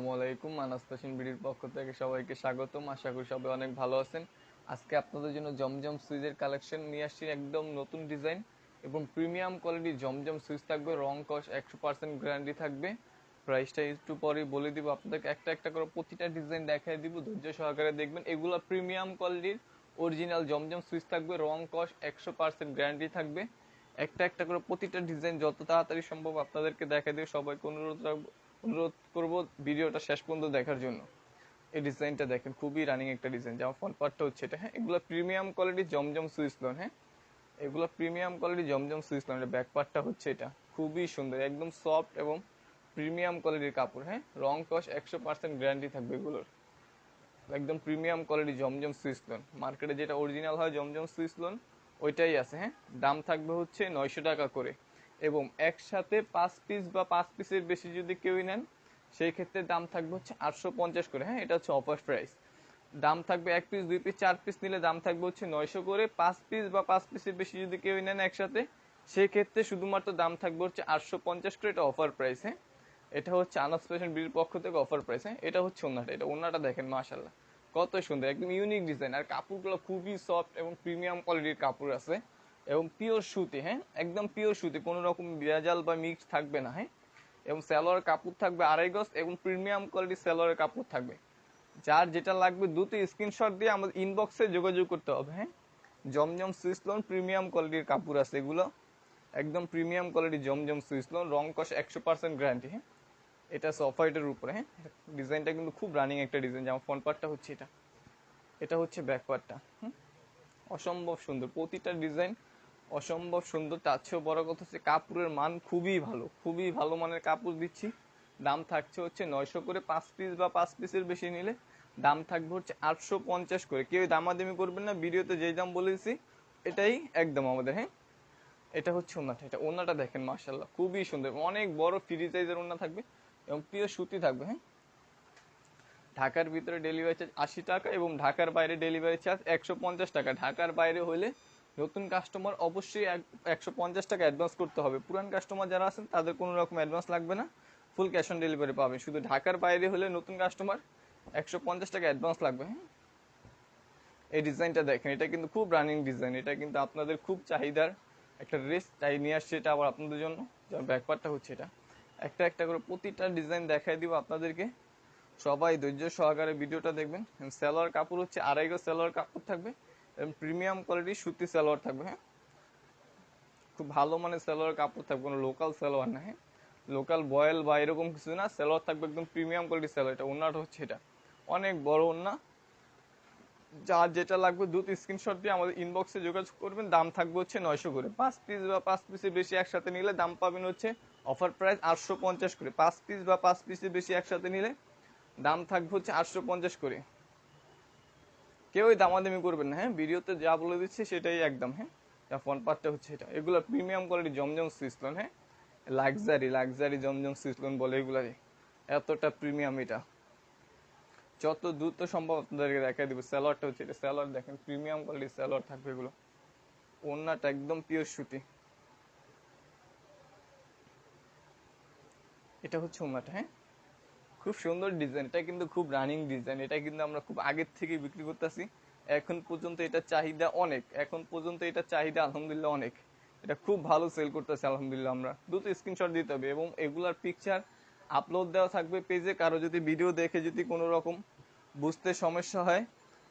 আসসালামু আলাইকুম ফ্যাশন বিডির পক্ষ থেকে সবাইকে স্বাগতম। আশা করি সবাই অনেক ভালো আছেন। আজকে আপনাদের জন্য জমজম সুইজের কালেকশন নিয়ে আসছি একদম নতুন ডিজাইন এবং প্রিমিয়াম কোয়ালিটি জমজম সুইচ থাকবে, রং কস একশো পার্সেন্ট গ্যারান্টি থাকবে। প্রাইসটা একটু পরে বলে দিব আপনাদেরকে, একটা একটা করে প্রতিটা ডিজাইন দেখাই দিব, ধৈর্য সহকারে দেখবেন। এগুলো প্রিমিয়াম কোয়ালিটির অরিজিনাল জমজম সুইচ থাকবে, রং কস একশো পার্সেন্ট গ্যারান্টি থাকবে। একটা একটা করে প্রতিটা ডিজাইন যত তাড়াতাড়ি সম্ভব আপনাদেরকে দেখা দিয়ে সবাইকে অনুরোধ রাখব অনুরোধ করব ভিডিওটা শেষ পর্যন্ত দেখার জন্য। এই ডিজাইনটা দেখেন, খুবই রানিং একটা ডিজাইন। যেমন ফ্রন্ট পার্টটা হচ্ছে এটা হ্যাঁ এগুলো premium quality Zamzam Swiss lawn হ্যাঁ? এগুলো premium quality Zamzam Swiss lawn back পার্টটা হচ্ছে এটা। খুবই সুন্দর, একদম সফট এবং প্রিমিয়াম কোয়ালিটির কাপড় হ্যাঁ? রং কস একশো পার্সেন্ট গ্যারান্টি থাকবে এগুলোর। একদম premium quality Zamzam Swiss lawn মার্কেটে যেটা অরিজিনাল হয় জমজম সুইচ লোন ওইটাই আছে হ্যাঁ? দাম থাকবে হচ্ছে নয়শো টাকা করে। এবং একসাথে পাঁচ পিস বা পাঁচ পিসের বেশি যদি কেউই নেন, সেই ক্ষেত্রে দাম থাকবে হচ্ছে আটশো পঞ্চাশ করে। হ্যাঁ এটা হচ্ছে অফার প্রাইস দাম থাকবে এক পিস দুই পিস চার পিস নিলে দাম থাকবে হচ্ছে নয়শো করে। পাঁচ পিস বা পাঁচ পিসের বেশি যদি কেউ নেন একসাথে, সেই ক্ষেত্রে শুধুমাত্র দাম থাকবে হচ্ছে আটশো পঞ্চাশ করে এটা অফার প্রাইস হ্যাঁ। এটা হচ্ছে আনাস ফ্যাশন বিডির পক্ষ থেকে অফার প্রাইস হ্যাঁ। এটা হচ্ছে ওনাটা, এটা ওনাটা দেখেন মাশাল্লাহ কত সুন্দর, একদম ইউনিক ডিজাইন আর কাপড়গুলো খুবই সফট এবং প্রিমিয়াম কোয়ালিটির কাপড় আছে। এবং পিওর সুতি হ্যাঁ? একদম পিওর সুতি, কোনো রকম ভেজাল বা মিক্স থাকবে না হ্যাঁ? এবং স্যালোয়ার কাপড় থাকবে আড়াই গজ এবং প্রিমিয়াম কোয়ালিটির স্যালোয়ারের কাপড় থাকবে। যার যেটা লাগবে দ্রুত স্ক্রিনশট দিয়ে আমাদের ইনবক্সে যোগাযোগ করতে হবে হ্যাঁ? জমজম সুইস লোন প্রিমিয়াম কোয়ালিটির কাপড় আছে এগুলো। একদম premium quality Zamzam Swiss lawn রং কষ একশো পার্সেন্ট গ্যারান্টি হ্যাঁ? এটা সফাইটের উপরে হ্যাঁ? ডিজাইনটা কিন্তু খুব রানিং একটা ডিজাইন, যেমন ফ্রন্ট পার্টটা হচ্ছে এটা। এটা হচ্ছে ব্যাক পার্টটা হুম? অসম্ভব সুন্দর। প্রতিটা ডিজাইন অসম্ভব সুন্দর। তার চেয়েও বড় কথা হচ্ছে কাপড়ের মান খুবই ভালো। খুবই ভালো মানের কাপড় দিচ্ছি। দাম থাকছে হচ্ছে নয়শো করে পাঁচ পিস বা পাঁচ পিসের বেশি নিলে। দাম থাকবে হচ্ছে আটশো পঞ্চাশ করে। কেউ দামাদামি করবেন না। ভিডিওতে যেই দাম বলেছি, এটাই একদম আমাদের হ্যাঁ? এটা হচ্ছে ওনাটা এটা ওনাটা দেখেন মার্শাল্লাহ খুবই সুন্দর। অনেক বড় ফ্রি সাইজের ওনা থাকবে এবং প্রিয় সুতি থাকবে হ্যাঁ? ঢাকার ভিতরে ডেলিভারি চার্জ আশি টাকা এবং ঢাকার বাইরে ডেলিভারি চার্জ একশো পঞ্চাশ টাকা। ঢাকার বাইরে হলে নতুন কাস্টমার অবশ্যই একশো পঞ্চাশ টাকা অ্যাডভান্স করতে হবে। পুরান কাস্টমার যারা আছেন, তাদের কোনো রকম অ্যাডভান্স লাগবে না। ফুল ক্যাশ অন ডেলিভারি পাবেন। শুধু ঢাকার বাইরে হলে নতুন কাস্টমার একশো পঞ্চাশ টাকা অ্যাডভান্স লাগবে হ্যাঁ? এই ডিজাইনটা দেখেন, এটা কিন্তু খুব রানিং ডিজাইন এটা কিন্তু আপনাদের খুব চাহিদার একটা ড্রেস তাই নিয়ে আসছে এটা আবার আপনাদের জন্য। যার ব্যাকপারটা হচ্ছে এটা। একটা একটা করে প্রতিটা ডিজাইন দেখাই দিব আপনাদেরকে। সবাই ধৈর্য সহকারে ভিডিওটা দেখবেন। সেলোয়ার কাপড় হচ্ছে আড়াই গজ সেলোয়ার কাপড় থাকবে। প্রিমিয়াম কোয়ালিটির সুতি সালোয়ার থাকবে হ্যাঁ? খুব ভালো মানে সালোয়ার কাপড় থাকবে, কোনো লোকাল সালোয়ার না হ্যাঁ? লোকাল বয়েল বা এরকম কিছু না, সালোয়ার থাকবে একদম প্রিমিয়াম কোয়ালিটির সালোয়ার, এটা ওনাটা হচ্ছে এটা। অনেক বড় ওনা যার যেটা লাগবে দ্রুত স্ক্রিনশট দিয়ে আমাদের ইনবক্সে যোগাযোগ করবেন, দাম থাকবে হচ্ছে নয়শো করে। পাঁচ পিস বা পাঁচ পিসের বেশি একসাথে নিলে দাম পাবেন হচ্ছে অফার প্রাইস আটশো পঞ্চাশ করে। পাঁচ পিস বা পাঁচ পিসের বেশি একসাথে নিলে দাম থাকবে হচ্ছে আটশো পঞ্চাশ করে। কেউই দামাদামি করবেন না হ্যাঁ? ভিডিওতে যা বলে দিচ্ছে সেটাই একদম হ্যাঁ? যা ফোন পার্টটা হচ্ছে এটা এগুলো প্রিমিয়াম কোয়ালিটি জমজম সুইসলন হ্যাঁ? লাক্সারি লাক্সারি জমজম সুইসলন বলে এগুলারই। এতটা প্রিমিয়াম এটা। যত দ্রুত সম্ভব আপনাদেরকে দেখা দিব। স্যালোয়ারটা হচ্ছে এটা। স্যালোয়ার দেখেন প্রিমিয়াম কোয়ালিটির স্যালোয়ার থাকবে এগুলো। ওনাটা একদম পিওর সুতি। এটা হচ্ছে ওনাটা হ্যাঁ? খুব সুন্দর ডিজাইন এটা কিন্তু খুব রানিং ডিজাইন এটা কিন্তু আমরা খুব আগের থেকে বিক্রি করতেছি। এখন পর্যন্ত এটা চাহিদা অনেক, এখন পর্যন্ত এটা চাহিদা আলহামদুলিল্লাহ অনেক। এটা খুব ভালো সেল করতেছে আলহামদুলিল্লাহ আমরা। দুটো স্ক্রিনশট দিতে হবে এবং এগুলার পিকচার আপলোড দেওয়া থাকবে পেজে কারও যদি ভিডিও দেখে যদি কোনো রকম বুঝতে সমস্যা হয়,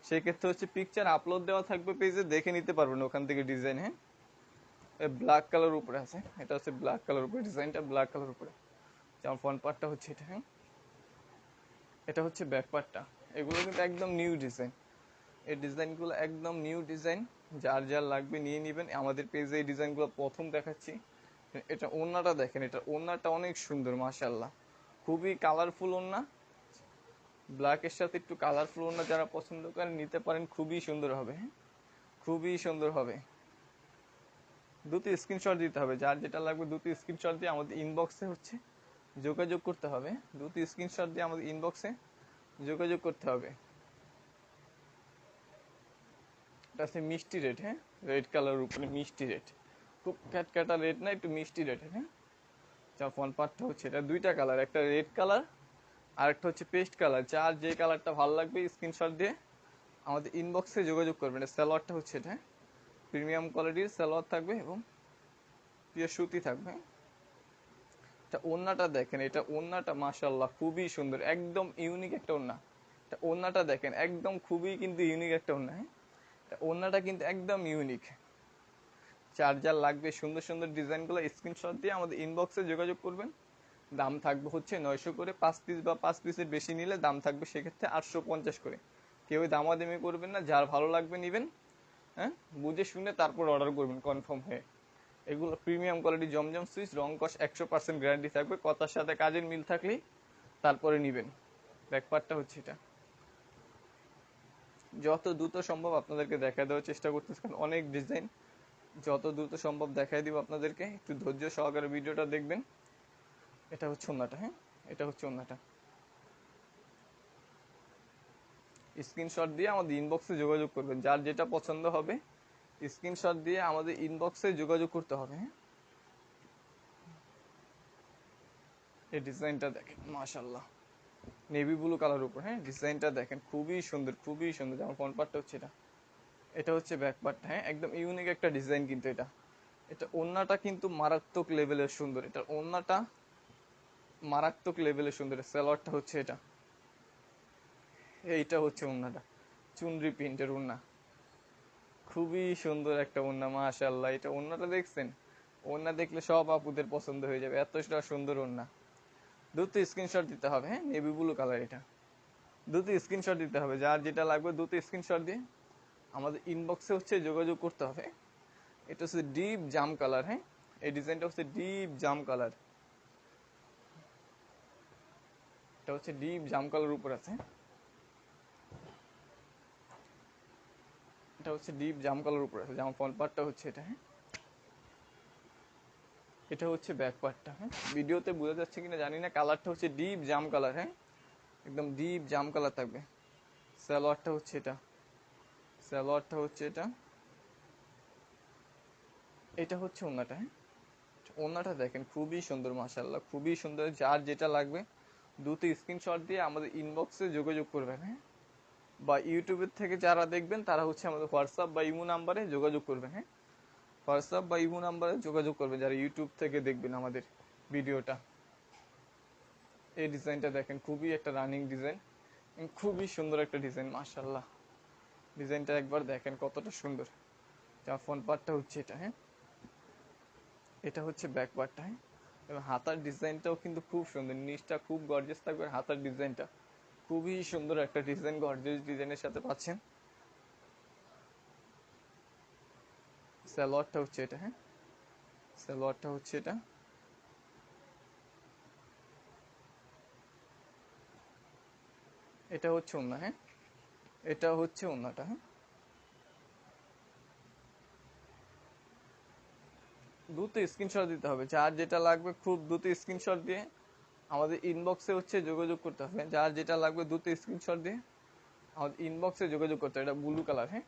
সেক্ষেত্রে হচ্ছে পিকচার আপলোড দেওয়া থাকবে পেজে দেখে নিতে পারবেন ওখান থেকে ডিজাইন হ্যাঁ? ব্ল্যাক কালার উপরে আছে, এটা হচ্ছে ব্ল্যাক কালার উপরে ডিজাইনটা ব্ল্যাক কালার উপরে। যেমন ফ্রন্ট পার্টটা হচ্ছে এটা হ্যাঁ? এটা হচ্ছে ব্যাপারটা এগুলো কিন্তু একদম নিউ ডিজাইন এই ডিজাইনগুলো একদম নিউ ডিজাইন যার যার লাগবে নিয়ে নেবেন। আমাদের পেজে এই ডিজাইনগুলো প্রথম দেখাচ্ছি। এটা ওড়নাটা দেখেন। এটা ওড়নাটা অনেক সুন্দর মাশাল্লাহ খুবই কালারফুল ওড়না। ব্ল্যাকের সাথে একটু কালারফুল ওড়না যারা পছন্দ করেন, নিতে পারেন। খুবই সুন্দর হবে হ্যাঁ? খুবই সুন্দর হবে। দুটো স্ক্রিনশট দিতে হবে। যার যেটা লাগবে দুটো স্ক্রিনশট দিয়ে আমাদের ইনবক্সে হচ্ছে। যোগাযোগ করতে হবে। দুটো স্ক্রিনশট দিয়ে আমাদের ইনবক্সে যোগাযোগ করতে হবে। এটা আছে মিষ্টি রেড হ্যাঁ? রেড কালার উপরে মিষ্টি রেড খুব ক্যাটকাটা রেড না, একটু মিষ্টি রেড হ্যাঁ? যা ফোন পার্টটা হচ্ছে, এটা দুইটা কালার একটা রেড কালার আর একটা হচ্ছে পেস্ট কালার যার যে কালারটা ভালো লাগবে স্ক্রিনশট দিয়ে আমাদের ইনবক্সে যোগাযোগ করবেন। স্যালোয়ারটা হচ্ছে এটা প্রিমিয়াম কোয়ালিটির স্যালোয়ার থাকবে এবং পিওর সুতি থাকবে এটা ওন্নাটা দেখেন, এটা ওন্নাটা মাশাল্লাহ খুবই সুন্দর, একদম ইউনিক একটা ওন্না এটা ওন্নাটা দেখেন, একদম খুবই কিন্তু ইউনিক একটা ওন্না হ্যাঁ? এটা ওন্নাটা কিন্তু একদম ইউনিক চার্জার লাগবে সুন্দর সুন্দর ডিজাইনগুলো স্ক্রিনশট দিয়ে আমাদের ইনবক্সে যোগাযোগ করবেন। দাম থাকবে হচ্ছে নয়শো করে, পাঁচ পিস বা পাঁচ পিসের বেশি নিলে দাম থাকবে সেক্ষেত্রে আটশো পঞ্চাশ করে। কেউ দামাদামি করবেন না, যার ভালো লাগবে নেবেন হ্যাঁ? বুঝে শুনে তারপর অর্ডার করবেন কনফার্ম হয়ে। এগুলো প্রিমিয়াম কোয়ালিটি জমজম সুইচ, রং কস একশো পার্সেন্ট গ্যারান্টি থাকবে। কথার সাথে কাজের মিল থাকলেই তারপরে নেবেন। ব্যাকপারটা হচ্ছে এটা। যত দ্রুত সম্ভব আপনাদেরকে দেখা দেওয়ার চেষ্টা করতেছি, কারণ অনেক ডিজাইন যত দ্রুত সম্ভব দেখাই দিব আপনাদেরকে। একটু ধৈর্য সহকারে ভিডিওটা দেখবেন। এটা হচ্ছে ওন্নাটা হ্যাঁ? এটা হচ্ছে ওন্নাটা। স্ক্রিনশট দিয়ে আমাদের ইনবক্সে যোগাযোগ করবেন। যার যেটা পছন্দ হবে স্ক্রিনশট দিয়ে আমাদের ইনবক্সে যোগাযোগ করতে হবে হ্যাঁ? এই ডিজাইনটা দেখেন মাশাল্লাহ নেভি ব্লু কালার উপর হ্যাঁ? ডিজাইনটা দেখেন, খুবই সুন্দর খুবই সুন্দর। যেমন ফ্রন্ট পার্টটা হচ্ছে এটা। এটা হচ্ছে ব্যাক পার্টটা হ্যাঁ? একদম ইউনিক একটা ডিজাইন কিন্তু এটা। এটা ওন্নাটা কিন্তু মারাত্মক লেভেলের সুন্দর। এটা ওন্নাটা মারাত্মক লেভেলের সুন্দর। স্যালোয়ারটা হচ্ছে এটা। এইটা হচ্ছে ওন্নাটা। চুনরি প্রিন্টের ওন্না। খুবই সুন্দর একটা ওন্না মাশাল্লাহ এটা ওন্নাটা দেখছেন? ওন্না দেখলে সব আপুদের পছন্দ হয়ে যাবে। এতটা সুন্দর ওন্না দ্রুত স্ক্রিনশট দিতে হবে হ্যাঁ? নেভি ব্লু কালার এটা। দ্রুত স্ক্রিনশট দিতে হবে। যার যেটা লাগবে দ্রুত স্ক্রিনশট দিয়ে আমাদের ইনবক্সে হচ্ছে যোগাযোগ করতে হবে। এটা হচ্ছে ডিপ জাম কালার হ্যাঁ? এই ডিজাইনটা হচ্ছে ডিপ জাম কালার এটা হচ্ছে ডিপ জাম কালার উপর আছে। এটা হচ্ছে ডিপ জাম কালার উপরে আছে যেমন ফ্রন্ট পার্টটা হচ্ছে এটা হ্যাঁ? এটা হচ্ছে ব্যাক পার্টটা হ্যাঁ? ভিডিওতে বোঝা যাচ্ছে কিনা জানি না কালারটা হচ্ছে ডিপ জাম কালার হ্যাঁ? একদম ডিপ জাম কালার থাকবে। সালোয়ারটা হচ্ছে এটা। সালোয়ারটা হচ্ছে এটা। এটা হচ্ছে ওনাটা হ্যাঁ? ওনাটা দেখেন, খুবই সুন্দর মাশাল্লাহ খুবই সুন্দর। যার যেটা লাগবে, দুটো স্ক্রিনশট দিয়ে আমাদের ইনবক্সে যোগাযোগ করবেন হ্যাঁ? বা ইউটিউবের থেকে যারা দেখবেন, তারা হচ্ছে আমাদের হোয়াটসঅ্যাপ বা ইমো নাম্বারে যোগাযোগ করবেন হ্যাঁ? হোয়াটসঅ্যাপ বা ইমো নাম্বারে যোগাযোগ করবেন, যারা ইউটিউব থেকে দেখবেন আমাদের ভিডিওটা। এই ডিজাইনটা দেখেন, খুবই একটা রানিং ডিজাইন খুবই সুন্দর একটা ডিজাইন মাশাল্লাহ ডিজাইনটা একবার দেখেন, কতটা সুন্দর। যা ফোন পার্টটা হচ্ছে এটা হ্যাঁ? এটা হচ্ছে ব্যাক পার্টটা হ্যাঁ? এবং হাতার ডিজাইনটাও কিন্তু খুব সুন্দর, নিচটা খুব গর্জেস থাকবে, হাতার ডিজাইনটা খুবই সুন্দর একটা ডিজাইন গর্জেস ডিজাইনের সাথে পাচ্ছেন। সালোয়ারটা হচ্ছে এটা হ্যাঁ? সালোয়ারটা হচ্ছে এটা। এটা হচ্ছে ওনা হ্যাঁ? এটা হচ্ছে ওনাটা হ্যাঁ? দ্রুত স্ক্রিনশট দিতে হবে। যার যেটা লাগবে খুব দ্রুত স্ক্রিনশট দিয়ে আমাদের ইনবক্সে হচ্ছে যোগাযোগ করতে হবে। যার যেটা লাগবে দ্রুত স্ক্রিনশট দিয়ে আমাদের ইনবক্সে যোগাযোগ করতে হবে। এটা ব্লু কালার হ্যাঁ?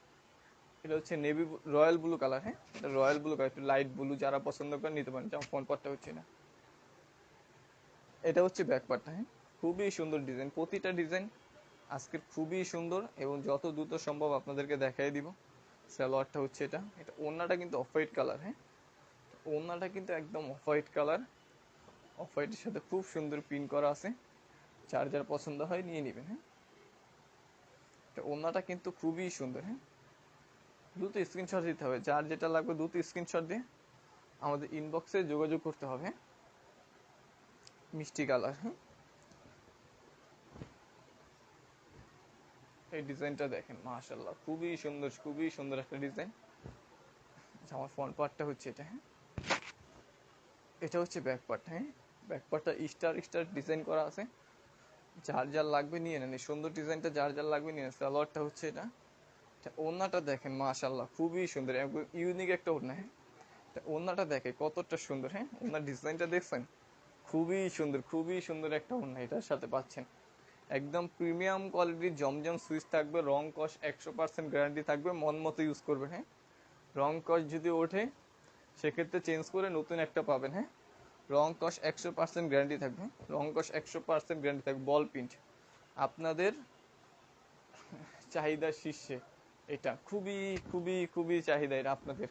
এটা হচ্ছে নেভি রয়্যাল ব্লু কালার হ্যাঁ? এটা রয়্যাল ব্লু কালার একটু লাইট ব্লু যারা পছন্দ করে নিতে পারেন। যেমন ফোন পার্টটা হচ্ছে না। এটা হচ্ছে ব্যাক পার্টটা হ্যাঁ? খুবই সুন্দর ডিজাইন প্রতিটা ডিজাইন আজকে খুবই সুন্দর এবং যত দ্রুত সম্ভব আপনাদেরকে দেখাই দিব। সালোয়ারটা হচ্ছে এটা। এটা ওড়নাটা কিন্তু অফ হোয়াইট কালার হ্যাঁ? ওড়নাটা কিন্তু একদম অফ হোয়াইট কালার অফ হোয়াইটের সাথে খুব সুন্দর পিন করা আছে। যার যার পছন্দ হয় নিয়ে নেবেন হ্যাঁ? এটা ওড়নাটা কিন্তু খুবই সুন্দর হ্যাঁ? দ্রুত স্ক্রিনশট দিতে হবে। যার যেটা লাগবে দ্রুত স্ক্রিনশট দিয়ে আমাদের ইনবক্সে যোগাযোগ করতে হবে মিষ্টি কালার হ্যাঁ? এই ডিজাইনটা দেখেন মাশাল্লাহ খুবই সুন্দর খুবই সুন্দর একটা ডিজাইন। আমার ফ্রন্ট পার্টটা হচ্ছে এটা হ্যাঁ? এটা হচ্ছে ব্যাক পার্ট হ্যাঁ? ব্যাক পার্টটা স্টার স্টার ডিজাইন করা আছে। যার যার লাগবে নিয়ে নেন। এই সুন্দর ডিজাইনটা যার যার লাগবে নিয়ে নেন। সালোয়ারটা হচ্ছে এটা। ওড়নাটা দেখেন মাশাল্লাহ খুবই সুন্দর। ইউনিক একটা ওড়না হ্যাঁ? ওড়নাটা দেখে কতটা সুন্দর হ্যাঁ? ওনার ডিজাইনটা দেখছেন? খুবই সুন্দর খুবই সুন্দর একটা ওড়না এটার সাথে পাচ্ছেন। একদম প্রিমিয়াম কোয়ালিটির জমজম সুইচ থাকবে, রং কস একশো পার্সেন্ট গ্যারান্টি থাকবে, মন মতো ইউজ করবেন হ্যাঁ? রং কস যদি ওঠে, সেক্ষেত্রে চেঞ্জ করে নতুন একটা পাবেন হ্যাঁ? রং কস একশো পার্সেন্ট গ্যারান্টি থাকবে। রং কস একশো পার্সেন্ট গ্যারান্টি থাকবে বল প্রিন্ট আপনাদের চাহিদা শীর্ষে এটা। খুবই খুবই খুবই চাহিদা এটা আপনাদের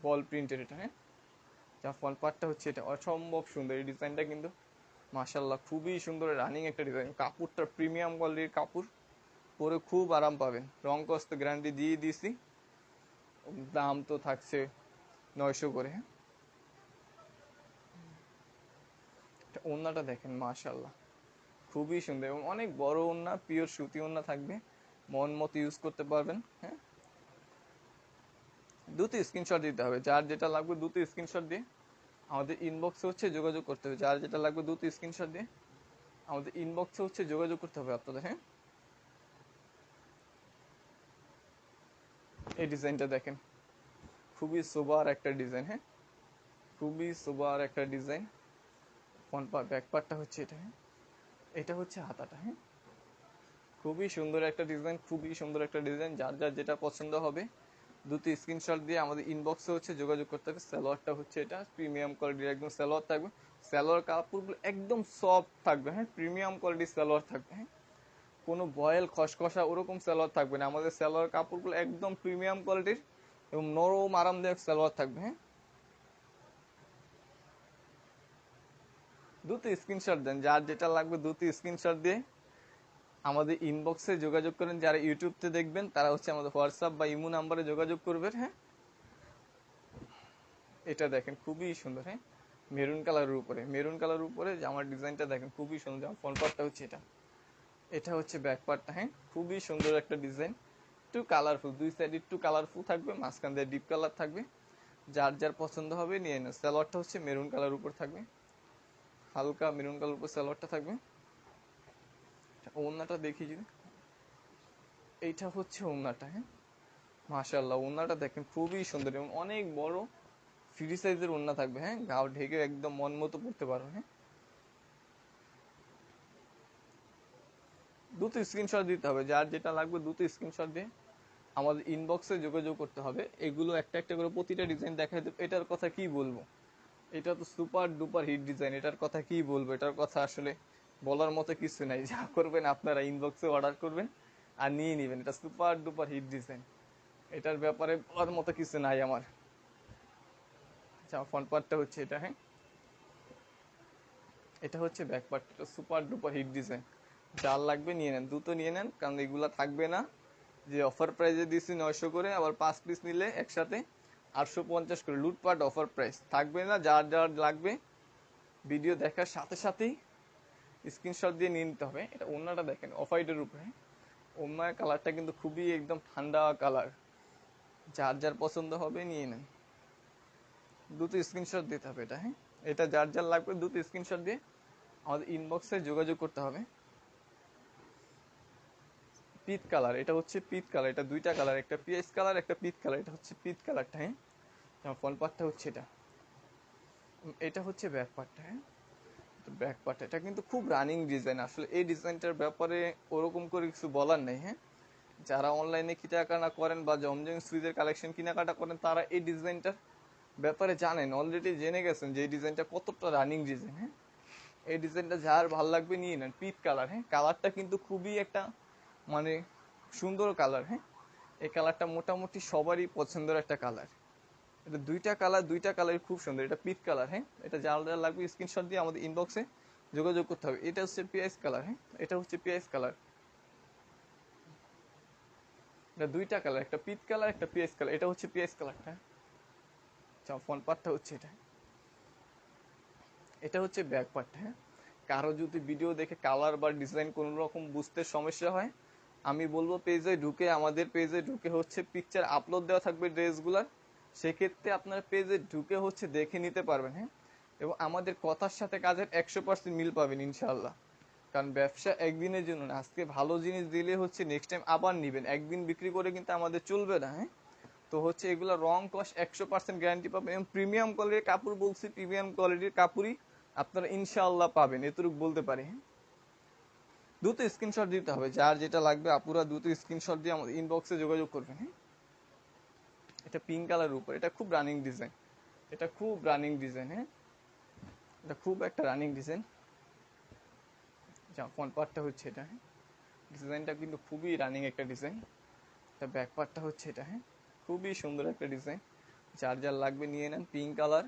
বল প্রিন্টের এটা হ্যাঁ? যা ফল পার্টটা হচ্ছে এটা। অসম্ভব সুন্দর। এই ডিজাইনটা কিন্তু মাশাল্লাহ খুবই সুন্দর। রানিং একটা ডিজাইন কাপড়টা প্রিমিয়াম কোয়ালিটির কাপড় পরে খুব আরাম পাবেন। রং কস্ত গ্যারান্টি দিয়ে দিয়েছি। দাম তো থাকছে নয়শো করে হ্যাঁ এটা ওড়নাটা দেখেন মাশাল্লাহ খুবই সুন্দর এবং অনেক বড় ওড়না পিওর সুতি ওড়না থাকবে। মন মতো ইউজ করতে পারবেন হ্যাঁ? দুটো স্ক্রিনশট দিতে হবে। যার যেটা লাগবে দুটো স্ক্রিনশট দিয়ে আমাদের ইনবক্সে হচ্ছে যোগাযোগ করতে হবে। যার যেটা লাগবে দুটো স্ক্রিনশট দিয়ে আমাদের ইনবক্সে হচ্ছে যোগাযোগ করতে হবে আপনাদের হ্যাঁ? এই ডিজাইনটা দেখেন। খুবই সোবার একটা ডিজাইন হ্যাঁ? খুবই সোবার একটা ডিজাইন। ফ্রন্ট পার্ট ব্যাক পার্টটা হচ্ছে এটা হ্যাঁ? এটা হচ্ছে হাতাটা হ্যাঁ? খুবই সুন্দর একটা ডিজাইন, খুবই সুন্দর একটা ডিজাইন। যার যার যেটা পছন্দ হবে, দুটি স্ক্রিনশট দিয়ে আমাদের ইনবক্সে হচ্ছে যোগাযোগ করতে হবে। সালোয়ারটা হচ্ছে এটা প্রিমিয়াম কোয়ালিটির একদম সালোয়ার থাকবে। সালোয়ার কাপড়গুলো একদম সফট থাকবে হ্যাঁ? প্রিমিয়াম কোয়ালিটির সালোয়ার থাকবে হ্যাঁ? কোনো বয়েল, খসখসা ওরকম সালোয়ার থাকবে না। আমাদের সালোয়ার কাপড়গুলো একদম প্রিমিয়াম কোয়ালিটির এবং নরম, আরামদায়ক সালোয়ার থাকবে হ্যাঁ? দুটো স্ক্রিনশট দেন। যার যেটা লাগবে দুটো স্ক্রিনশট দিয়ে আমাদের ইনবক্সে যোগাযোগ করেন। যারা ইউটিউবতে দেখবেন, তারা হচ্ছে আমাদের হোয়াটসঅ্যাপ বা ইমো নাম্বারে যোগাযোগ করবেন হ্যাঁ? এটা দেখেন, খুবই সুন্দর হ্যাঁ? মেরুন কালারের উপরে। মেরুন কালারের উপরে জামার ডিজাইনটা দেখেন, খুবই সুন্দর। জামার ফ্রন্ট পার্টটা হচ্ছে এটা। এটা হচ্ছে ব্যাক পার্টটা হ্যাঁ? খুবই সুন্দর একটা ডিজাইন একটু কালারফুল দুই সাইড একটু কালারফুল থাকবে, মাঝখান দিয়ে ডিপ কালার থাকবে। যার যার পছন্দ হবে, নিয়ে নেন। সালোয়ারটা হচ্ছে মেরুন কালার উপর থাকবে। হালকা মেরুন কালার উপর সালোয়ারটা থাকবে। ওড়নাটা দেখি যদি। এইটা হচ্ছে ওড়নাটা হ্যাঁ? মাশাল্লাহ ওড়নাটা দেখেন খুবই সুন্দর এবং অনেক বড় ফ্রি সাইজের ওড়না থাকবে হ্যাঁ? গাও ঢেকে একদম মন মতো পড়তে পারো হ্যাঁ? দুটো স্ক্রিনশট দিতে হবে, যার যেটা লাগবে দুটো স্ক্রিনশট দিয়ে আমাদের ইনবক্সে যোগাযোগ করতে হবে। এগুলো একটা একটা করে প্রতিটা ডিজাইন দেখাই দেবো। এটার কথা কি বলব? এটা তো সুপার ডুপার হিট ডিজাইন এটার কথা কি বলব? এটার কথা আসলে বলার মতো কিছু নাই। যা করবেন আপনারা ইনবক্সে অর্ডার করবেন আর নিয়ে নেবেন। এটা সুপার ডুপার হিট ডিজাইন এটার ব্যাপারে বলার মতো কিছু নাই আমার। আচ্ছা ফ্রন্ট পার্টটা হচ্ছে এটা হ্যাঁ? এটা হচ্ছে ব্যাক পার্ট এটা সুপার ডুপার হিট ডিজাইন যার লাগবে নিয়ে নেন। দুটো নিয়ে নেন, কারণ এগুলা থাকবে না। যে অফার প্রাইজে দিয়েছি নয়শো করে, আবার পাঁচ পিস নিলে একসাথে আটশো পঞ্চাশ করে লুটপাট অফার প্রাইস। থাকবে না, যার যার লাগবে, ভিডিও দেখার সাথে সাথেই স্ক্রিনশট দিয়ে নিয়ে নিতে হবে। এটা ওনাটা দেখেন অফ হোয়াইটের উপরে। ওনার কালারটা কিন্তু খুবই একদম ঠান্ডা কালার। যার যার পছন্দ হবে নিয়ে নেন। দুটো স্ক্রিনশট দিতে হবে এটা হ্যাঁ? এটা যার যার লাগবে দুটো স্ক্রিনশট দিয়ে আমাদের ইনবক্সে যোগাযোগ করতে হবে। পিত কালার, এটা হচ্ছে পিত কালার, এটা দুইটা কালার, একটা পিএস কালার, একটা পিত কালার, এটা হচ্ছে পিত কালারটা হ্যাঁ? ফল পার্টটা হচ্ছে এটা। এটা হচ্ছে ব্যাক পার্টটা হ্যাঁ? ব্যাক পার্ট এটা কিন্তু খুব রানিং ডিজাইন, আসলে এই ডিজাইনটার ব্যাপারে ওরকম করে কিছু বলার নেই হ্যাঁ? যারা অনলাইনে কেনাকাটা করেন বা জমজম সুইজের কালেকশন কেনাকাটা করেন, তারা এই ডিজাইনটার ব্যাপারে জানেন। অলরেডি জেনে গেছেন যে এই ডিজাইনটা কতটা রানিং ডিজাইন হ্যাঁ? এই ডিজাইনটা যার ভালো লাগবে নিয়ে নেন পিট কালার হ্যাঁ? কালারটা কিন্তু খুবই একটা মানে সুন্দর কালার হ্যাঁ? এই কালারটা মোটামুটি সবারই পছন্দের একটা কালার এটা দুইটা কালার দুইটা কালার খুব সুন্দর। এটা পিট কালার হ্যাঁ? এটা যার যার লাগবে স্ক্রিনশট দিয়ে আমাদের ইনবক্সে যোগাযোগ করতে হবে। এটা হচ্ছে পিএস কালার হ্যাঁ? এটা হচ্ছে পিএস কালার এটা দুইটা কালার একটা পিট কালার একটা পিএস কালার এটা হচ্ছে পিএস কালারটা আচ্ছা ফোন পার্টটা হচ্ছে এটা। এটা হচ্ছে ব্যাক পার্ট হ্যাঁ? কারও যদি ভিডিও দেখে কালার বা ডিজাইন কোনো রকম বুঝতে সমস্যা হয় আমি বলব পেজে ঢুকে, আমাদের পেজে ঢুকে হচ্ছে পিকচার আপলোড দেওয়া থাকবে ড্রেসগুলার। সেক্ষেত্রে আপনার পেজে ঢুকে হচ্ছে দেখে নিতে পারবেন হ্যাঁ? এবং আমাদের কথার সাথে কাজের একশো পার্সেন্ট মিল পাবেন ইনশাল্লাহ কারণ ব্যবসা একদিনের জন্য না, আজকে ভালো জিনিস দিলে হচ্ছে নেক্সট টাইম আবার নিবেন। একদিন বিক্রি করে কিন্তু আমাদের চলবে না হ্যাঁ? তো হচ্ছে এগুলো রং কস্ট একশো পার্সেন্ট গ্যারান্টি পাবেন এবং প্রিমিয়াম কোয়ালিটির কাপড় বলছি প্রিমিয়াম কোয়ালিটির কাপড়ই আপনারা ইনশাল্লাহ পাবেন, এতটুকু বলতে পারি হ্যাঁ? দুটো স্ক্রিনশট দিতে হবে। যার যেটা লাগবে, আপুরা দুটো স্ক্রিনশট দিয়ে আমাদের ইনবক্সে যোগাযোগ করবেন হ্যাঁ? এটা পিঙ্ক কালার উপর। এটা খুব রানিং ডিজাইন এটা খুব রানিং ডিজাইন হ্যাঁ? এটা খুব একটা রানিং ডিজাইন যা ফ্রন্ট পার্টটা হচ্ছে এটা হ্যাঁ? ডিজাইনটা কিন্তু খুবই রানিং একটা ডিজাইন এটা ব্যাক পার্টটা হচ্ছে এটা হ্যাঁ? খুবই সুন্দর একটা ডিজাইন যার যার লাগবে নিয়ে নেন পিঙ্ক কালার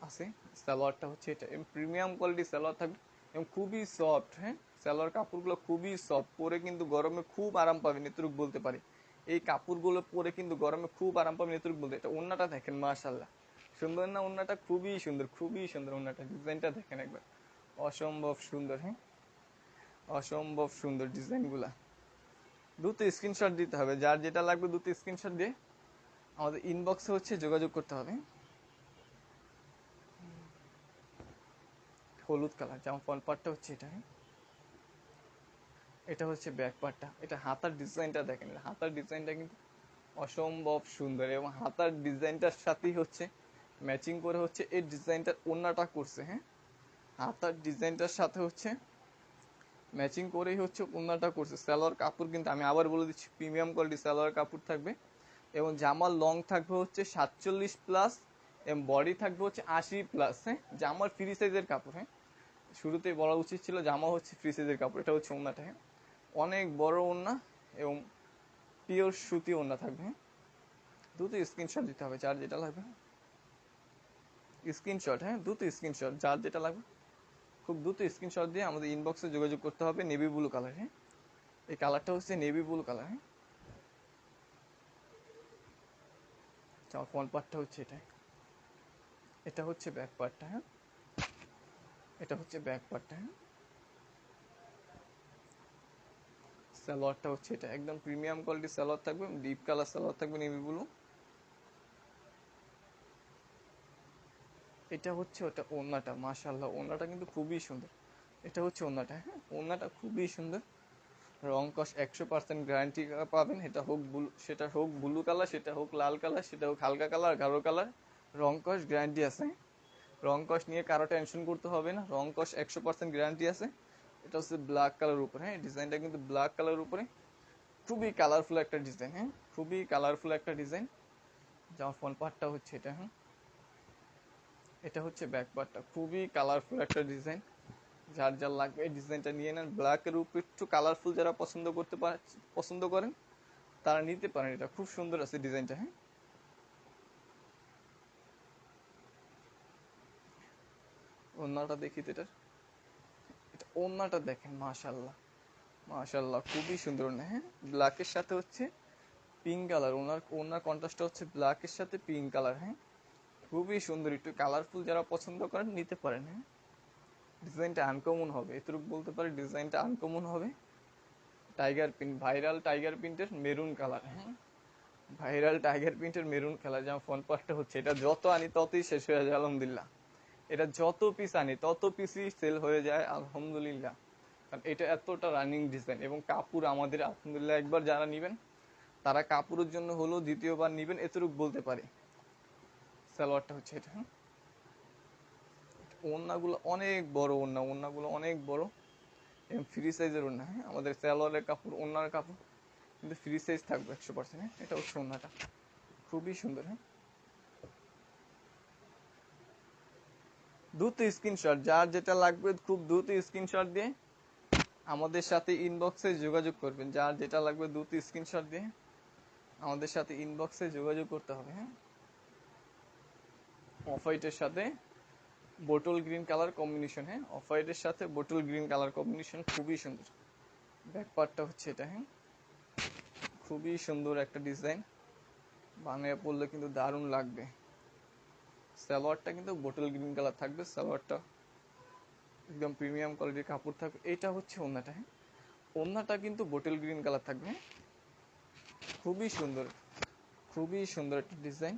আছে সালোয়ারটা হচ্ছে এটা। প্রিমিয়াম কোয়ালিটি সালোয়ার থাকবে এবং খুবই সফট হ্যাঁ? সালোয়ার কাপড়গুলো খুবই সফট পরে কিন্তু গরমে খুব আরাম পাবেন এতটুক বলতে পারি। এই কাপড়গুলো পরে কিন্তু গরমে খুব আরাম পাবেন এতটুক বলতে, এটা ওন্নাটা দেখেন মাশাল্লাহ সুন্দর না? ওন্নাটা খুবই সুন্দর খুবই সুন্দর ওন্নাটা, ডিজাইনটা দেখেন একবার। অসম্ভব সুন্দর হ্যাঁ? অসম্ভব সুন্দর ডিজাইনগুলা। দুটো স্ক্রিনশট দিতে হবে, যার যেটা লাগবে দুটো স্ক্রিনশট দিয়ে আমাদের ইনবক্সে হচ্ছে যোগাযোগ করতে হবে। হলুদ কালার যেমন ফ্রন্ট পাটটা হচ্ছে এটা হ্যাঁ? এটা হচ্ছে ব্যাক পার্টটা এটা হাতার ডিজাইনটা দেখেন। হাতার ডিজাইনটা কিন্তু অসম্ভব সুন্দর এবং হাতার ডিজাইনটার সাথেই হচ্ছে ম্যাচিং করে হচ্ছে এই ডিজাইনটার ওন্নাটা করছে হ্যাঁ? হাতার ডিজাইনটার সাথে হচ্ছে ম্যাচিং করেই হচ্ছে ওন্নাটা করছে। সালোয়ার কাপড় কিন্তু আমি আবার বলে দিচ্ছি প্রিমিয়াম কোয়ালিটি সালোয়ার কাপড় থাকবে এবং জামার লং থাকবে হচ্ছে সাতচল্লিশ প্লাস এবং বডি থাকবে হচ্ছে আশি প্লাস হ্যাঁ? জামার ফ্রি সাইজের কাপড় হ্যাঁ? শুরুতেই বলা উচিত ছিল জামা হচ্ছে ফ্রি সাইজের কাপড়, এটা হচ্ছে ওন্নাটা হ্যাঁ? অনেক বড় ওন্না এবং পিওর সুতি ওন্না থাকবে। হ্যাঁ দ্রুত স্ক্রিনশট দিতে হবে, যার যেটা লাগবে। স্ক্রিনশট হ্যাঁ দুটো স্ক্রিনশট যার যেটা লাগবে। খুব দ্রুত স্ক্রিনশট দিয়ে আমাদের ইনবক্সে যোগাযোগ করতে হবে নেভি ব্লু কালার হ্যাঁ। এই কালারটা হচ্ছে নেভি ব্লু কালার হ্যাঁ। আমার ফ্রন্ট পার্টটা হচ্ছে এটা এটা হচ্ছে ব্যাক পার্টটা হ্যাঁ। এটা হচ্ছে ব্যাক পার্টটা হ্যাঁ। সালোয়ারটা হচ্ছে এটা। একদম প্রিমিয়াম কোয়ালিটি সালোয়ার থাকবে, ডিপ কালার সালোয়ার থাকবে, নেভি ব্লু। এটা হচ্ছে ওটা ওন্নাটা মাশাল্লাহ ওন্নাটা কিন্তু খুবই সুন্দর। এটা হচ্ছে ওন্নাটা হ্যাঁ ওন্নাটা খুবই সুন্দর। রং কস একশো পার্সেন্ট গ্যারান্টি পাবেন, এটা হোক ব্লু, সেটা হোক ব্লু কালার, সেটা হোক লাল কালার, সেটা হোক হালকা কালার, গাঢ় কালার, রং কস গ্যারান্টি আছে। রং কস নিয়ে কারও টেনশন করতে হবে না, রং কস একশো পার্সেন্ট গ্যারান্টি আছে। এটা হচ্ছে ব্ল্যাক কালার উপরে হ্যাঁ? ডিজাইনটা কিন্তু ব্ল্যাক কালার উপরে। খুবই কালারফুল একটা ডিজাইন হ্যাঁ? খুবই কালারফুল একটা ডিজাইন যেমন ফ্রন্ট পার্টটা হচ্ছে এটা হ্যাঁ? এটা হচ্ছে ব্যাক পার্টটা খুবই কালারফুল একটা ডিজাইন যার যার লাগবে এই ডিজাইনটা নিয়ে নেন। ব্ল্যাকের উপর একটু কালারফুল যারা পছন্দ করতে পছন্দ করেন, তারা নিতে পারেন। এটা খুব সুন্দর আছে ডিজাইনটা হ্যাঁ? ওন্নাটা দেখি তো এটার। এটা ওন্নাটা দেখেন মাশাল্লাহ মাশাল্লাহ খুবই সুন্দর ওন্না হ্যাঁ? ব্ল্যাকের সাথে হচ্ছে পিঙ্ক কালার ওনার ওনার কন্ট্রাস্টটা হচ্ছে ব্ল্যাকের সাথে পিঙ্ক কালার হ্যাঁ? খুবই সুন্দর, একটু কালারফুল যারা পছন্দ করেন, নিতে পারেন হ্যাঁ? ডিজাইনটা আনকমন হবে, এতটুকু বলতে পারি ডিজাইনটা আনকমন হবে। টাইগার প্রিন্ট ভাইরাল টাইগার প্রিন্টের মেরুন কালার হ্যাঁ? ভাইরাল টাইগার প্রিন্টের মেরুন কালার যেমন ফোন পার্টটা হচ্ছে, এটা যত আনি ততই শেষ হয়ে যায়, আলহামদুলিল্লাহ। এটা যত পিস আনি, তত পিসই সেল হয়ে যায়, আলহামদুলিল্লাহ। কারণ এটা এতটা রানিং ডিজাইন এবং কাপড় আমাদের, আলহামদুলিল্লাহ, একবার যারা নেবেন, তারা কাপড়ের জন্য হলেও দ্বিতীয়বার নেবেন, এতটুকু বলতে পারি। সালোয়ারটা হচ্ছে এটা হ্যাঁ? ওড়নাগুলো অনেক বড় ওড়না, ওড়নাগুলো অনেক বড়। এবং ফ্রি সাইজের ওড়না হ্যাঁ? আমাদের সালোয়ারের কাপড় ওড়নার কাপড় কিন্তু ফ্রি সাইজ থাকবে একশো পার্সেন্ট হ্যাঁ? এটা হচ্ছে ওড়নাটা। খুবই সুন্দর হ্যাঁ? দ্রুত স্ক্রিনশট যার যেটা লাগবে খুব দ্রুত স্ক্রিনশট দিয়ে আমাদের সাথে ইনবক্সে যোগাযোগ করবেন। যার যেটা লাগবে দ্রুত স্ক্রিনশট দিয়ে আমাদের সাথে ইনবক্সে যোগাযোগ করতে হবে হ্যাঁ? অফ হোয়াইটের সাথে বোটল গ্রিন কালার কম্বিনেশন হ্যাঁ? অফ হোয়াইটের সাথে বোটল গ্রিন কালার কম্বিনেশন খুবই সুন্দর। ব্যাক পার্টটা হচ্ছে এটা হ্যাঁ? খুবই সুন্দর একটা ডিজাইন বানিয়ে পড়লে কিন্তু দারুণ লাগবে। সালোয়ারটা কিন্তু বোটল গ্রিন কালার থাকবে, সালোয়ারটা একদম প্রিমিয়াম কোয়ালিটির কাপড় থাকবে। এটা হচ্ছে ওন্নাটা হ্যাঁ? ওন্নাটা কিন্তু বোটল গ্রিন কালার থাকবে হ্যাঁ? খুবই সুন্দর খুবই সুন্দর একটা ডিজাইন।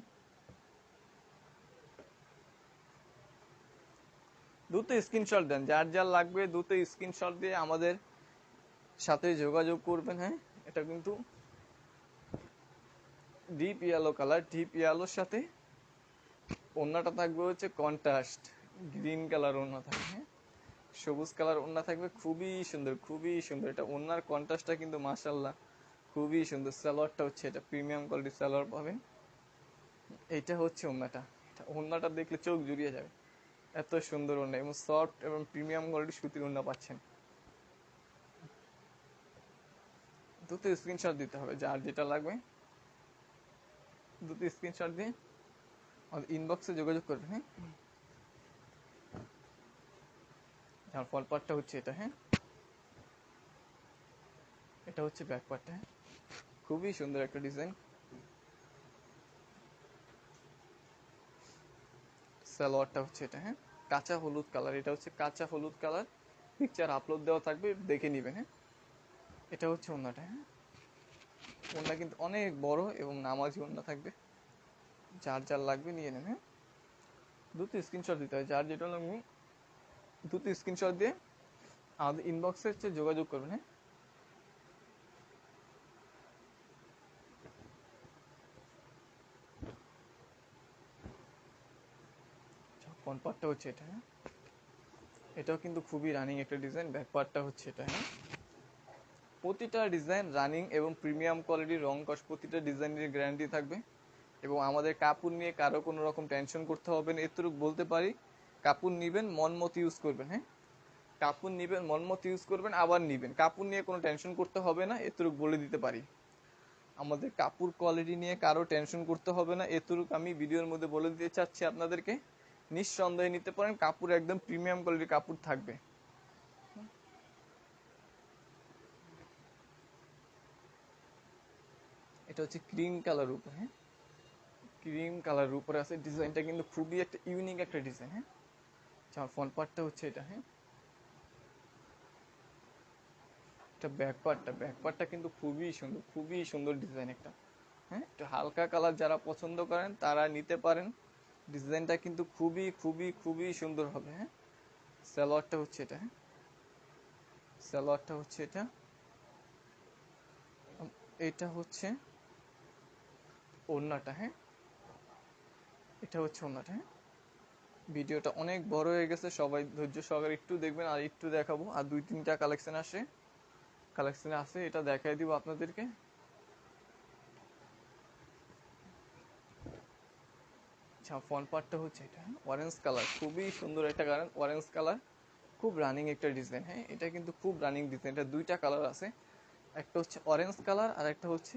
দ্রুত স্ক্রিনশট দেন, যার যার লাগবে দ্রুত স্ক্রিনশট দিয়ে আমাদের সাথে যোগাযোগ করবেন হ্যাঁ? এটা কিন্তু ডিপ ইয়েলো কালার, ডিপ ইয়েলোর সাথে ওন্নাটা থাকবে হচ্ছে কন্ট্রাস্ট গ্রিন কালার ওন্না থাকবে, সবুজ কালার ওন্না থাকবে, খুবই সুন্দর খুবই সুন্দর। এটা ওন্নার কন্ট্রাস্টটা কিন্তু মাশাল্লাহ খুবই সুন্দর। সালোয়ারটা হচ্ছে এটা প্রিমিয়াম কোয়ালিটির সালোয়ার পাবেন। এটা হচ্ছে ওন্নাটা ওন্নাটা দেখলে চোখ জুড়িয়ে যাবে। এত সুন্দর ওড়না এবং সফট এবং প্রিমিয়াম কোয়ালিটির সুতির ওড়না পাচ্ছেন। দুটো স্ক্রিনশট দিতে হবে, যার যেটা লাগবে। দুটো স্ক্রিনশট দিয়ে ইনবক্সে যোগাযোগ করবেন হ্যাঁ? যার ফল পার্টটা হচ্ছে এটা হ্যাঁ? এটা হচ্ছে ব্যাক পার্টটা হ্যাঁ? খুবই সুন্দর একটা ডিজাইন সালোয়ারটা হচ্ছে এটা হ্যাঁ? কাঁচা হলুদ কালার এটা হচ্ছে কাঁচা হলুদ কালার পিকচার আপলোড দেওয়া থাকবে, দেখে নেবেন হ্যাঁ? এটা হচ্ছে ওন্নাটা হ্যাঁ? ওন্না কিন্তু অনেক বড় এবং নামাজি ওন্না থাকবে। যার লাগবে নিয়ে হ্যাঁ? দুটো স্ক্রিনশট দিতে হয়, যার যেটা লাগবে দুটো স্ক্রিনশট দিয়ে আমাদের ইনবক্সে হচ্ছে যোগাযোগ করবেন হ্যাঁ? ফ্রন্ট পার্টটা হচ্ছে এটা হ্যাঁ? এটাও কিন্তু খুবই রানিং একটা ডিজাইন ব্যাক পার্টটা হচ্ছে এটা হ্যাঁ? প্রতিটা ডিজাইন রানিং এবং প্রিমিয়াম কোয়ালিটির রং কস প্রতিটা ডিজাইনের গ্যারান্টি থাকবে। এবং আমাদের কাপড় নিয়ে কারও কোনো রকম টেনশন করতে হবে না। এতটুকু বলতে পারি, কাপড় নিবেন, মন মতো ইউজ করবেন হ্যাঁ? কাপড় নিবেন, মন মতো ইউজ করবেন, আবার নিবেন। কাপড় নিয়ে কোনো টেনশন করতে হবে না, এতটুকু বলে দিতে পারি। আমাদের কাপড় কোয়ালিটি নিয়ে কারও টেনশন করতে হবে না, এতটুকু আমি ভিডিওর মধ্যে বলে দিতে চাচ্ছি আপনাদেরকে। নিঃসন্দেহে নিতে পারেন, কাপড় একদম প্রিমিয়াম কোয়ালিটির কাপড় থাকবে। এটা হচ্ছে ক্রিম কালার উপর হ্যাঁ? ক্রিম কালার উপরে আছে। ডিজাইনটা কিন্তু খুবই একটা ইউনিক একটা ডিজাইন হ্যাঁ? যার ফ্রন্ট পার্টটা হচ্ছে এটা হ্যাঁ? এটা ব্যাক পার্টটা ব্যাক পার্টটা কিন্তু খুবই সুন্দর খুবই সুন্দর ডিজাইন একটা হ্যাঁ? একটু হালকা কালার যারা পছন্দ করেন, তারা নিতে পারেন। ডিজাইনটা কিন্তু খুবই খুবই খুবই সুন্দর হবে হ্যাঁ? সালোয়ারটা হচ্ছে এটা হ্যাঁ? সালোয়ারটা হচ্ছে এটা। এটা হচ্ছে ওড়নাটা হ্যাঁ? এটা হচ্ছে ওড়নাটা হ্যাঁ? ভিডিওটা অনেক বড় হয়ে গেছে, সবাই ধৈর্য সহকারে একটু দেখবেন, আর একটু দেখাবো। আর দুই তিনটা কালেকশন আসে। কালেকশনে আছে এটা দেখাই দিব আপনাদেরকে। আচ্ছা ফ্রন্ট পার্টটা হচ্ছে এটা অরেঞ্জ কালার খুবই সুন্দর একটা কালার অরেঞ্জ কালার খুব রানিং একটা ডিজাইন হ্যাঁ? এটা কিন্তু খুব রানিং ডিজাইন এটা দুইটা কালার আছে। একটা হচ্ছে অরেঞ্জ কালার আর একটা হচ্ছে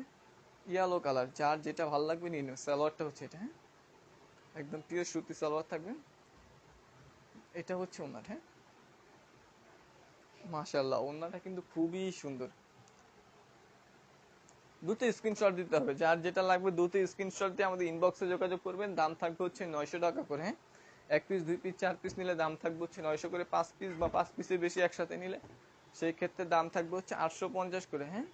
ইয়েলো কালার যার যেটা ভালো লাগবে নিয়ে নেবে সালোয়ারটা হচ্ছে এটা হ্যাঁ? একদম পিওর সুতি সালোয়ার থাকবে। এটা হচ্ছে ওনার হ্যাঁ? মাশাল্লাহ ওনাটা কিন্তু খুবই সুন্দর। দুটো স্ক্রিনশট দিতে হবে, যার যেটা লাগবে দুটো স্ক্রিনশট দিয়ে আমাদের ইনবক্সে যোগাযোগ করবেন। দাম থাকবে হচ্ছে নয়শো টাকা করে হ্যাঁ? এক পিস দুই পিস চার পিস নিলে দাম থাকবে হচ্ছে নয়শো করে। পাঁচ পিস বা পাঁচ পিসের বেশি একসাথে নিলে সেই ক্ষেত্রে দাম থাকবে হচ্ছে আটশো পঞ্চাশ করে হ্যাঁ?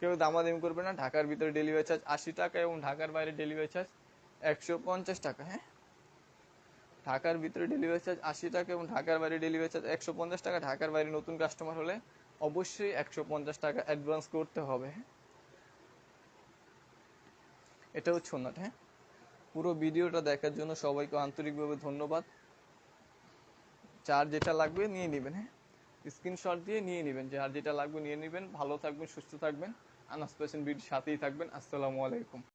কেউ দামাদামি করবে না, ঢাকার ভিতরে ডেলিভারি চার্জ আশি টাকা এবং ঢাকার বাইরে ডেলিভারি চার্জ একশো পঞ্চাশ টাকা হ্যাঁ? ঢাকার ভিতরে ডেলিভারি চার্জ আশি টাকা এবং ঢাকার বাইরে ডেলিভারি চার্জ একশো পঞ্চাশ টাকা। ঢাকার বাইরে নতুন কাস্টমার হলে অবশ্যই একশো পঞ্চাশ টাকা অ্যাডভান্স করতে হবে হ্যাঁ? এটা হচ্ছে ওনাটা হ্যাঁ? পুরো ভিডিওটা দেখার জন্য সবাইকে আন্তরিকভাবে ধন্যবাদ। যার যেটা লাগবে নিয়ে নেবেন হ্যাঁ? স্ক্রিনশট দিয়ে নিয়ে নেবেন, যার যেটা লাগবে নিয়ে নেবেন। ভালো থাকবেন, সুস্থ থাকবেন। আনাস পেশেন্ট বিডির সাথেই থাকবেন। আসসালামু আলাইকুম।